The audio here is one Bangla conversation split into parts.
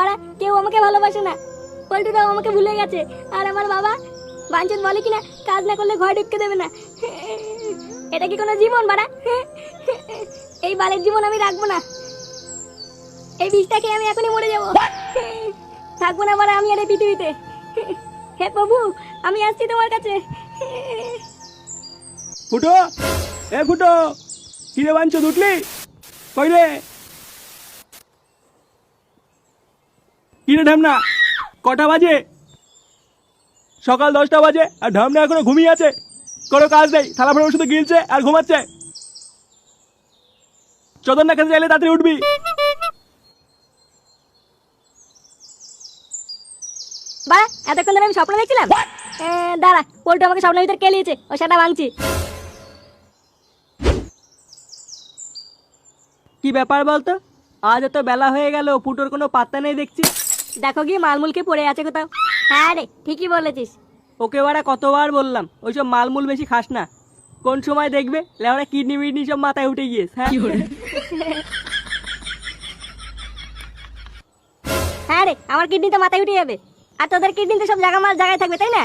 বাড়া, কেউ আমাকে ভালোবাসে না। পল্টুরাও আমাকে ভুলে গেছে। আর আমার বাবা, বাঞ্চন বলে কিনা, কাজ না করলে ঘরে ঢুকতে দেবে না। এটা কি কোনো জীবন বাড়া? এই বালের জীবন আমি রাখব না। এই বিষটাকে আমি এখনই মরে যাব। থাকব না বাড়া আমি আর এই পৃথিবীতে। হে প্রভু, আমি আসছি তোমার কাছে। ফুটো, এ ফুটো, কিরে বাঞ্চ উঠলি? কই কিরে ঢামনা? কটা বাজে? সকাল দশটা বাজে আর ঢামনা এখনও ঘুমিয়ে আছে। কোনো কাজ নেই থালা ফেলে শুধু গিলছে আর ঘুমাচ্ছে। চদন না খেতে চাইলে তাড়াতাড়ি উঠবি। বাড়া এতক্ষণ ধরে আমি স্বপ্ন দেখছিলাম? দাঁড়া পল্টু আমাকে স্বপ্নের ভিতর কেলিয়েছে ও সেটা ভাঙছি। কি ব্যাপার বলতো? আজ এত বেলা হয়ে গেল ফুটোর কোনো পাত্তা নেই দেখছি। দেখো গিয়ে মালমুলকে পড়ে আছে কোথাও? হ্যাঁ রে ঠিকই বলেছিস। ওকে বারা কতবার বললাম ওইসব মালমূল বেশি খাস না। কোন সময় দেখবে লেওরা কিডনি মিডনি সব মাথায় উঠে গিয়েছে হ্যাঁ? হ্যাঁ রে আমার কিডনি তো মাথায় উঠে যাবে। আর তোদের কিডনি তো সব জায়গা মাল জায়গায় থাকবে তাই না?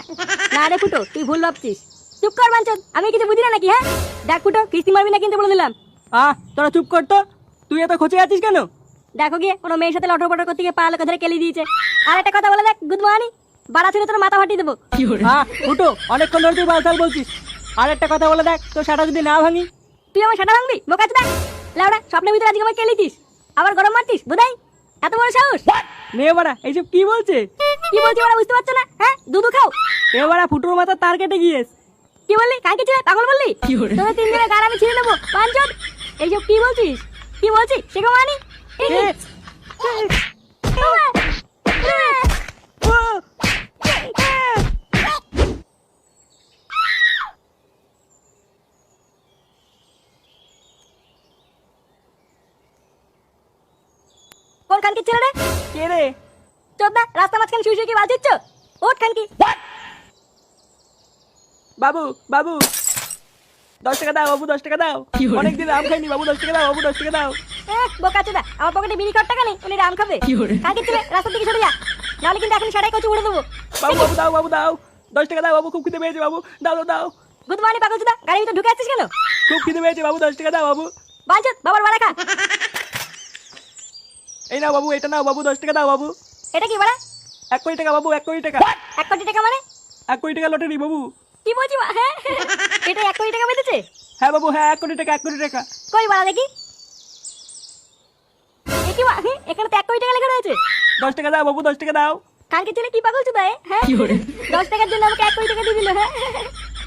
না রে ফুটো তুই ভুল ভাবছিস। চুপ কর বাঞ্চন আমি কিছু বুঝি না নাকি হ্যাঁ? দেখ ফুটো কিস্তি মারবি না কিন্তু বলে দিলাম। আহ তোরা চুপ কর তো। তুই এত খোঁচে আছিস কেন? দেখো গিয়ে কোনো মেয়ের সাথে লটর পটর করতে গিয়ে পা লোক ধরে কেলি দিয়েছে। আর একটা কথা বলে দেখ গুড মর্নিং বাড়া ছিল তোর মাথা ফাটিয়ে দেবো। আহ ফুটো অনেকক্ষণ ধরে তুই বালতাল বলছিস। আর একটা কথা বলে দেখ তোর সেটা যদি না ভাঙি? তুই আমার সাটা ভাঙবি? বোকাচ দেখ লাউডা স্বপ্নের ভিতরে আজকে আমার কেলিছিস আবার গরম মারতিস বুধাই? এত বড় সাহস? মেয়ে বাড়া এইসব কি বলছে? কি বলছি ওরা বুঝতে পারছ না? হ্যাঁ দুধু খাও। এ বাড়া ফুটোর মাথা তার কেটে গিয়েছ। কি বললি? কাকে ছিল? পাগল বললি? তোদের তিন দিনের গান আমি ছিঁড়ে নেব। পাঁচজন? এইসব কি বলছিস? কি বলছিস? শেখো মানি। কোন খানকি ছিল রে? কে রে? চোদ্দা রাস্তা মাঝখানে শুয়ে শুয়ে কি বাজিচ্ছ ওঠ খানকি বাবু বাবু দশ টাকা দাও বাবু দশ টাকা দাও। অনেকদিন আম খাইনি বাবু দশ টাকা দাও বাবু দশ টাকা দাও। বোকা চোদা আমার পকেটে বিড়ি কর টাকা নেই উনি রাম খাবে। খানকি ছিল রাস্তার দিকে সরে যা। নাহলে কিন্তু এখন সেটাই কচু উড়ে দেবো। বাবু বাবু দাও বাবু দাও। দশ টাকা দাও বাবু খুব খিদে পেয়েছে বাবু। দাও দাও গুড মর্নিং পাগল চোদা। গাড়ির ভিতরে ঢুকে আসছিস কেন? খুব খিদে পেয়েছে বাবু দশ টাকা দাও বাবু। বাঞ্চত বাবার বাড়া খা। এই নাও বাবু এটা নাও বাবু দশ টাকা দাও বাবু। এটা কি বাড়া? এক কোটি টাকা বাবু এক কোটি টাকা। এক কোটি টাকা মানে? এক কোটি টাকা লটারি বাবু। কি বলছি হ্যাঁ। এটা এক কোটি টাকা বেঁধেছে? হ্যাঁ বাবু হ্যাঁ এক কোটি টাকা এক কোটি টাকা। কই বাড়া দেখি? কি এখানে তো এক কোটি টাকা লেখা রয়েছে। দশ টাকা দাও বাবু দশ টাকা দাও। কালকে ছেলে কি পাগল চোদা হ্যাঁ দশ টাকার জন্য আমাকে এক কোটি টাকা দিয়ে দিল হ্যাঁ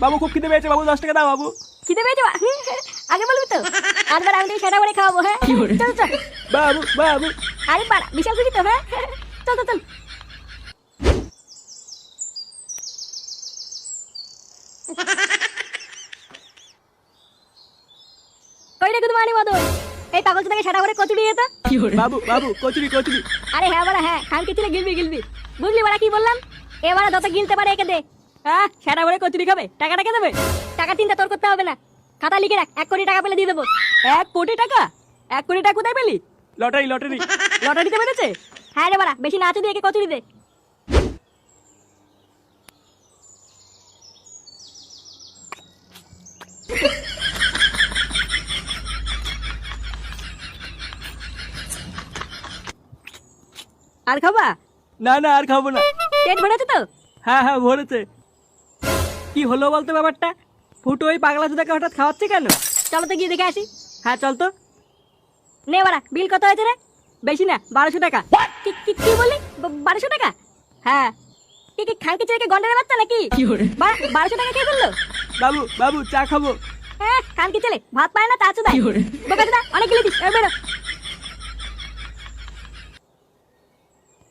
বাবু খুব খিদে পেয়েছে বাবু দশ টাকা দাও বাবু। খিদে পেয়েছে আগে বলবি তো? আজবার আমি তোকে সেটা করে খাওয়াবো হ্যাঁ চল চল। বাবু বাবু। আরে পাড়া বিশাল খুশি তো হ্যাঁ চল চল চল। কই রে গুদমানি মদন? এই পাগল থেকে সেটা করে কচুরি যেত বাবু বাবু কচুরি কচুরি। আরে হ্যাঁ বাড়া হ্যাঁ খান কি ছিলে গিলবি গিলবি। বুঝলি বাড়া কি বললাম? এবারে যত গিলতে পারে একে দে। হ্যাঁ সেটা করে কচুরি খাবে? টাকাটা কে দেবে? টাকা চিন্তা তোর করতে হবে না। খাতা লিখে রাখ এক কোটি টাকা পেলে দিয়ে দেবো। এক কোটি টাকা? এক কোটি টাকা কোথায় পেলি? Lottery lottery. লটারিতে বেড়েছে হ্যাঁ রে বাড়া বেশি নাচু দিয়ে একে কচুরি দে। আর খাবা? না না আর খাব না। পেট ভরেছে তো? হ্যাঁ হ্যাঁ ভরেছে। কি হলো বলতো ব্যাপারটা? ফুটো ওই পাগলা চুদাকে হঠাৎ খাওয়াচ্ছে কেন? চলো তো গিয়ে দেখে আসি। হ্যাঁ চল তো। নে বাড়া বিল কত হয়েছে রে? বেশি না বারোশো টাকা। কি কি কি বললি? বারোশো টাকা? হ্যাঁ। কি কি খানকে ছেলেকে গন্ডারের বাচ্চা নাকি? বারোশো টাকা কে করল? বাবু বাবু চা খাব। হ্যাঁ খানকি ছেলে ভাত পায় না তা চুদাই বোকা চুদা অনেক গেলে দিস বেরো।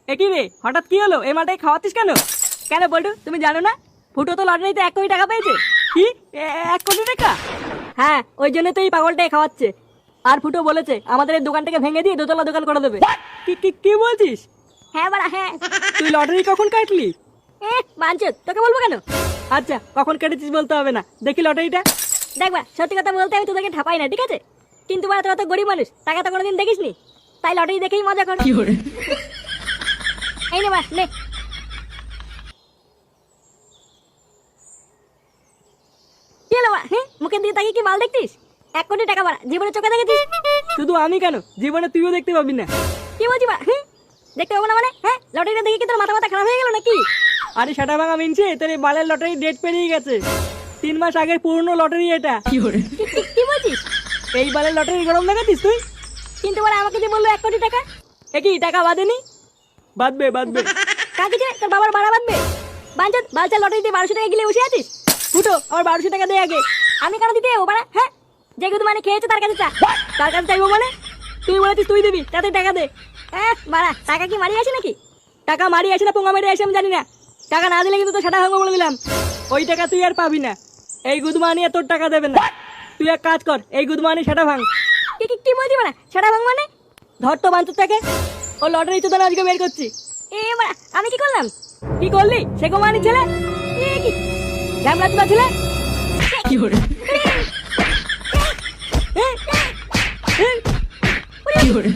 একই রে? হঠাৎ কি হলো? এই মালটাই খাওয়াচ্ছিস কেন? কেন বলটু তুমি জানো না? ফুটো তো লটারিতে এক কোটি টাকা পেয়েছে। কি? এ- এক কোটি টাকা? হ্যাঁ ওই জন্য তো এই পাগলটাই খাওয়াচ্ছে। আর ফুটো বলেছে আমাদের এই দোকানটাকে ভেঙে দিয়ে দোতলা দোকান করে দেবে। কি কি কি বলছিস? হ্যাঁ বাড়া হ্যাঁ। তুই লটারি কখন কাটলি? এ বাঞ্চত তোকে বলব কেন? আচ্ছা কখন কেটেছিস বলতে হবে না। দেখি লটারিটা। দেখবা সত্যি কথা বলতে আমি তোদেরকে ঠাপাই না ঠিক আছে? কিন্তু বাড়া তোরা তো গরিব মানুষ টাকা তো কোনোদিন দেখিস নি তাই লটারি দেখেই মজা কর? এই নে বাড়া নে। কি হলো হ্যাঁ মুখের দিকে তাকিয়ে কি মাল দেখতিস এক কোটি টাকা বাড়া জীবনে চোখে দেখেছিস? শুধু আমি কেন? জীবনে তুইও দেখতে পাবি না। কি বলছি বাড়া হ্যাঁ দেখতে পাবো না মানে? হ্যাঁ লটারিটা দেখে কি তোর মাথা মাথা খারাপ হয়ে গেল নাকি? আরে সেটা ভাঙা মিনছে তোর এই বালের লটারি ডেট পেরিয়ে গেছে। তিন মাস আগের পুরনো লটারি এটা। কি বলছিস? এই বালের লটারি গরম লাগাতিস তুই? কিন্তু বাড়া আমাকে যে বলল এক কোটি টাকা। এ কি টাকা বাদেনি বাদবে বাদবে কাকে যে তোর বাবার ভাড়া বাঁধবে? বাঞ্চত বালচাল লটারিতে বারোশো টাকা গিলে বসে আছিস? ফুটো আমার বারোশো টাকা দে আগে। আমি কেন দিতে যাব? বাড়া হ্যাঁ? যে গুদু মানে খেয়েছে তার কাছে চা। তার কাছে চাইব মানে তুই বলেছিস তুই দিবি তাতে টাকা দে। হ্যাঁ বাড়া টাকা কি মারি আছে নাকি? টাকা মারি আসে না পোঙা মেরে আসে আমি জানি না। টাকা না দিলে কিন্তু তো সেটা ভাঙবো বলে দিলাম। ওই টাকা তুই আর পাবি না। এই গুদমা নিয়ে তোর টাকা দেবে না। তুই এক কাজ কর এই গুদমা নিয়ে সেটা ভাঙ। কি কি কি বলছি বাড়া? সেটা ভাঙ মানে? ধর তো বাঞ্চুর টাকে ও লটারি তো আজকে বের করছি। এ বাড়া আমি কি করলাম? কি করলি? সে কোমানি ছেলে? এ কি? ঝামলা তুলা ছেলে? ওরে,